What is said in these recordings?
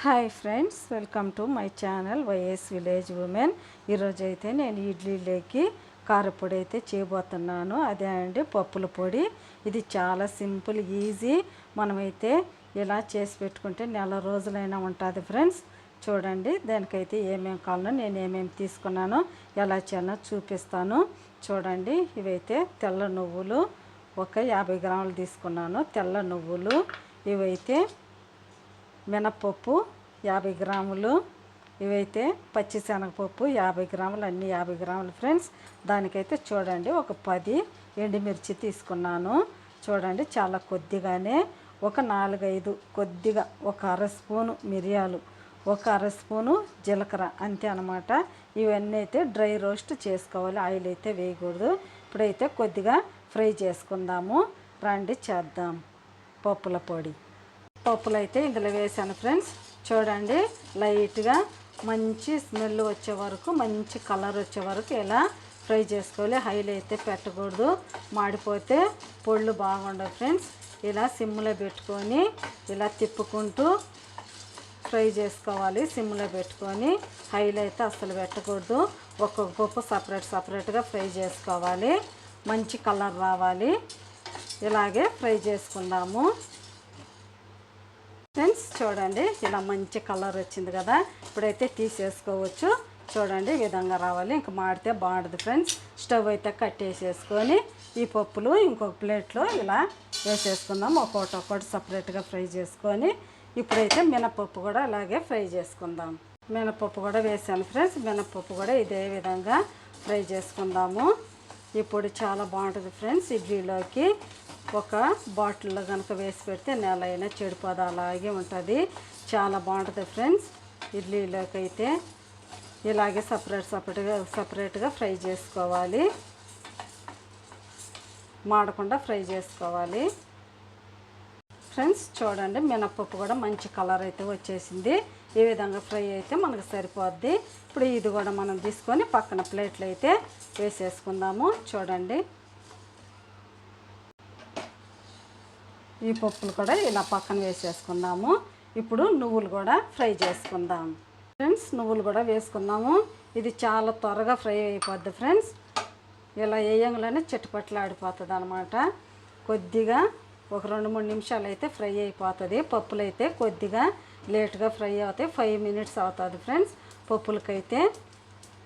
Hi friends welcome to my channel YS village women. ఈరోజు అయితే నేను ఇడ్లీలోకి కారపొడి అయితే చేయబోతున్నాను. అదే అండి పప్పుల పొడి. ఇది చాలా సింపుల్ ఈజీ. మనమైతే ఇలా చేసి పెట్టుకుంటే నెల రోజులైనా ఉంటుంది ఫ్రెండ్స్. చూడండి దానికైతే ఏమేమి కావాలో నేను ఏమేమి తీసుకున్నానో ఎలా చేయాలో చూపిస్తాను. చూడండి ఇవైతే తెల్ల నువ్వులు ఒక యాభై గ్రాములు తీసుకున్నాను. తెల్ల నువ్వులు ఇవైతే మినప్పప్పు యాభై గ్రాములు ఇవైతే పచ్చిశనగపప్పు యాభై గ్రాములు అన్ని యాభై గ్రాములు ఫ్రెండ్స్. దానికైతే చూడండి ఒక పది ఎండుమిర్చి తీసుకున్నాను. చూడండి చాలా కొద్దిగానే ఒక నాలుగైదు కొద్దిగా ఒక అర స్పూను మిరియాలు ఒక అర స్పూను జీలకర్ర అంతే అనమాట ఇవన్నీ అయితే డ్రై రోస్ట్ చేసుకోవాలి ఆయిల్ అయితే వేయకూడదు. ఇప్పుడైతే కొద్దిగా ఫ్రై చేసుకుందాము. రండి చేద్దాం పప్పుల పొడి. పప్పులు అయితే ఇందులో వేసాను ఫ్రెండ్స్. చూడండి లైట్గా మంచి స్మెల్ వచ్చే వరకు మంచి కలర్ వచ్చే వరకు ఇలా ఫ్రై చేసుకోవాలి. హైలో అయితే పెట్టకూడదు. మాడిపోతే పొళ్ళు బాగుండవు ఫ్రెండ్స్. ఇలా సిమ్లో పెట్టుకొని ఇలా తిప్పుకుంటూ ఫ్రై చేసుకోవాలి. సిమ్లో పెట్టుకొని హైలో అయితే అస్సలు పెట్టకూడదు. ఒక్కొక్క పప్పు సపరేట్ సపరేట్గా ఫ్రై చేసుకోవాలి. మంచి కలర్ రావాలి. ఇలాగే ఫ్రై చేసుకుందాము. ఫ్రెండ్స్ చూడండి ఇలా మంచి కలర్ వచ్చింది కదా. ఇప్పుడైతే తీసేసుకోవచ్చు. చూడండి ఈ విధంగా రావాలి. ఇంకా మాడితే బాగుంటుంది ఫ్రెండ్స్ స్టవ్ అయితే కట్టేసేసుకొని ఈ పప్పులు ఇంకొక ప్లేట్లో ఇలా వేసేసుకుందాం. ఒక్కొక్కటి ఒక్కొక్కటి సపరేట్గా ఫ్రై చేసుకొని ఇప్పుడైతే మినపప్పు కూడా అలాగే ఫ్రై చేసుకుందాం. మినపప్పు కూడా వేసాను ఫ్రెండ్స్ మినపప్పు కూడా ఇదే విధంగా ఫ్రై చేసుకుందాము. ఇప్పుడు చాలా బాగుంటుంది ఫ్రెండ్స్ ఇడ్లీలోకి ఒక బాటిల్లో కనుక వేసి పెడితే నెల అయినా చెడిపోదు అలాగే ఉంటుంది. చాలా బాగుంటుంది ఫ్రెండ్స్. ఇడ్లీలోకి అయితే ఇలాగే సపరేట్ సపరేట్గా సపరేట్గా ఫ్రై చేసుకోవాలి. మాడకుండా ఫ్రై చేసుకోవాలి. ఫ్రెండ్స్ చూడండి మినప్పప్పు కూడా మంచి కలర్ అయితే వచ్చేసింది. ఈ విధంగా ఫ్రై అయితే మనకు సరిపోద్ది. ఇప్పుడు ఇది కూడా మనం తీసుకొని పక్కన ప్లేట్లు అయితే వేసేసుకుందాము. చూడండి. ఈ పప్పులు కూడా ఇలా పక్కన వేసేసుకుందాము. ఇప్పుడు నువ్వులు కూడా ఫ్రై చేసుకుందాం. ఫ్రెండ్స్ నువ్వులు కూడా వేసుకుందాము. ఇది చాలా త్వరగా ఫ్రై అయిపోద్ది ఫ్రెండ్స్. ఇలా వేయంగానే చిట్టుపట్లాడిపోతుంది అనమాట కొద్దిగా ఒక రెండు మూడు నిమిషాలు అయితే ఫ్రై అయిపోతుంది. పప్పులు అయితే కొద్దిగా లేట్గా ఫ్రై అవుతాయి. ఫైవ్ మినిట్స్ అవుతుంది ఫ్రెండ్స్. పప్పులకైతే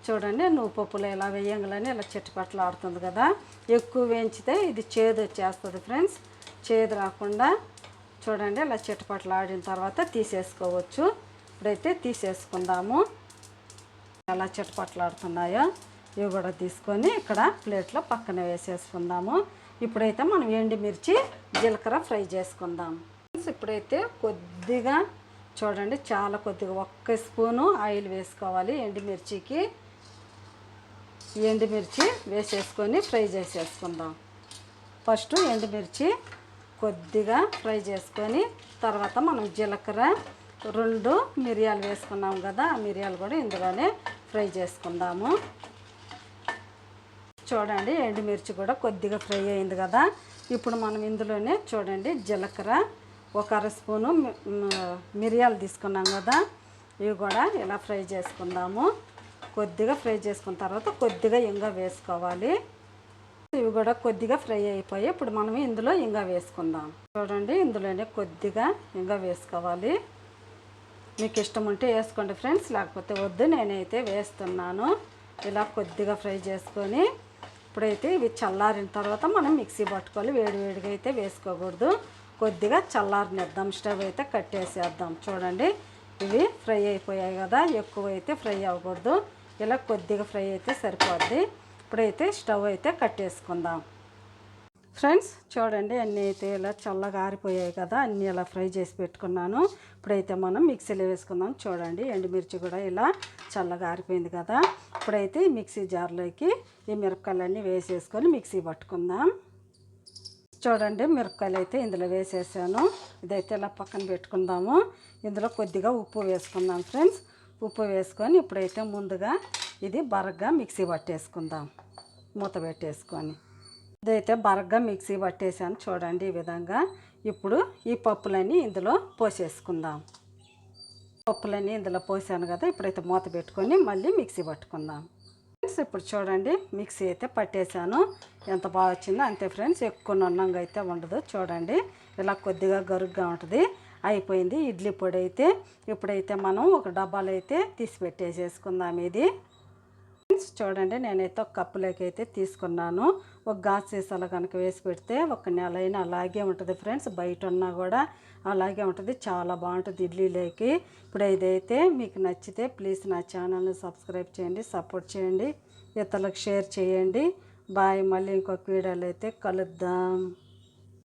చూడండి నువ్వు పప్పులు ఇలా వేయంగానే ఇలా చిట్టుపట్లు ఆడుతుంది కదా. ఎక్కువ వేయించితే ఇది చేదు వచ్చేస్తుంది ఫ్రెండ్స్. చేదు రాకుండా చూడండి ఇలా చిట్టుపట్లు ఆడిన తర్వాత తీసేసుకోవచ్చు. ఇప్పుడైతే తీసేసుకుందాము. ఎలా చిట్టపట్లాడుతున్నాయో ఇవి కూడా తీసుకొని ఇక్కడ ప్లేట్లో పక్కన వేసేసుకుందాము. ఇప్పుడైతే మనం ఎండుమిర్చి జీలకర్ర ఫ్రై చేసుకుందాం. ఇప్పుడైతే కొద్దిగా చూడండి చాలా కొద్దిగా ఒక్క స్పూను ఆయిల్ వేసుకోవాలి ఎండుమిర్చికి. ఎండుమిర్చి వేసేసుకొని ఫ్రై చేసేసుకుందాం. ఫస్ట్ ఎండుమిర్చి కొద్దిగా ఫ్రై చేసుకొని తర్వాత మనం జీలకర్ర రెండు మిరియాలు వేసుకున్నాం కదా ఆ మిరియాలు కూడా ఇందులోనే ఫ్రై చేసుకుందాము. చూడండి ఎండుమిర్చి కూడా కొద్దిగా ఫ్రై అయింది కదా. ఇప్పుడు మనం ఇందులోనే చూడండి జీలకర్ర ఒక అర స్పూను మిరియాలు తీసుకున్నాం కదా ఇవి కూడా ఇలా ఫ్రై చేసుకుందాము. కొద్దిగా ఫ్రై చేసుకున్న తర్వాత కొద్దిగా ఇంగ వేసుకోవాలి. ఇవి కూడా కొద్దిగా ఫ్రై అయిపోయి ఇప్పుడు మనం ఇందులో ఇంగా వేసుకుందాం. చూడండి ఇందులోనే కొద్దిగా ఇంగా వేసుకోవాలి. మీకు ఇష్టం ఉంటే వేసుకోండి ఫ్రెండ్స్ లేకపోతే వద్దు నేనైతే వేస్తున్నాను. ఇలా కొద్దిగా ఫ్రై చేసుకొని ఇప్పుడైతే ఇవి చల్లారిన తర్వాత మనం మిక్సీ పట్టుకోవాలి వేడివేడిగా అయితే వేసుకోకూడదు. కొద్దిగా చల్లారనిద్దాం స్టవ్ అయితే కట్టేసేద్దాం. చూడండి ఇవి ఫ్రై అయిపోయాయి కదా ఎక్కువ అయితే ఫ్రై అవ్వకూడదు. ఇలా కొద్దిగా ఫ్రై అయితే సరిపోద్ది. ఇప్పుడైతే స్టవ్ అయితే కట్టేసుకుందాం. ఫ్రెండ్స్ చూడండి అన్నీ అయితే ఇలా చల్లగా ఆరిపోయాయి కదా అన్నీ ఇలా ఫ్రై చేసి పెట్టుకున్నాను. ఇప్పుడైతే మనం మిక్సీలో వేసుకుందాం. చూడండి ఎండుమిర్చి కూడా ఇలా చల్లగా ఆరిపోయింది కదా. ఇప్పుడైతే మిక్సీ జార్లోకి ఈ మిరపకాయలన్నీ వేసేసుకొని మిక్సీ పట్టుకుందాం. చూడండి మిరపకాయలు అయితే ఇందులో వేసేసాను. ఇదైతే ఇలా పక్కన పెట్టుకుందాము. ఇందులో కొద్దిగా ఉప్పు వేసుకుందాం ఫ్రెండ్స్. ఉప్పు వేసుకొని ఇప్పుడైతే ముందుగా ఇది బరగ్గా మిక్సీ పట్టేసుకుందాం. మూత పెట్టేసుకొని. ఇదైతే బరగ్గా మిక్సీ పట్టేసాను చూడండి ఈ విధంగా. ఇప్పుడు ఈ పప్పులన్నీ ఇందులో పోసేసుకుందాం. పప్పులన్నీ ఇందులో పోసాను కదా ఇప్పుడైతే మూత పెట్టుకొని మళ్ళీ మిక్సీ పట్టుకుందాం. ఫ్రెండ్స్ ఇప్పుడు చూడండి మిక్సీ అయితే పట్టేశాను. ఎంత బాగా వచ్చిందో అంతే ఫ్రెండ్స్ ఎక్కువ నున్నంగా అయితే ఉండదు చూడండి. ఇలా కొద్దిగా గరుగ్గా ఉంటుంది. అయిపోయింది ఇడ్లీ పొడి అయితే. ఇప్పుడైతే మనం ఒక డబ్బాలో అయితే తీసి పెట్టేసేసుకుందాం ఇది. చూడండి నేనైతే ఒక కప్పులోకి అయితే తీసుకున్నాను. ఒక గాజు సీసాలో కనుక వేసి పెడితే ఒక నెల అయినా అలాగే ఉంటుంది ఫ్రెండ్స్. బయట ఉన్నా కూడా అలాగే ఉంటుంది. చాలా బాగుంటుంది ఇడ్లీలోకి. ఇప్పుడు ఇదైతే మీకు నచ్చితే ప్లీజ్ నా ఛానల్ని సబ్స్క్రైబ్ చేయండి సపోర్ట్ చేయండి ఇతరులకు షేర్ చేయండి. బాయ్. మళ్ళీ ఇంకొక వీడియోలో అయితే కలుద్దాం.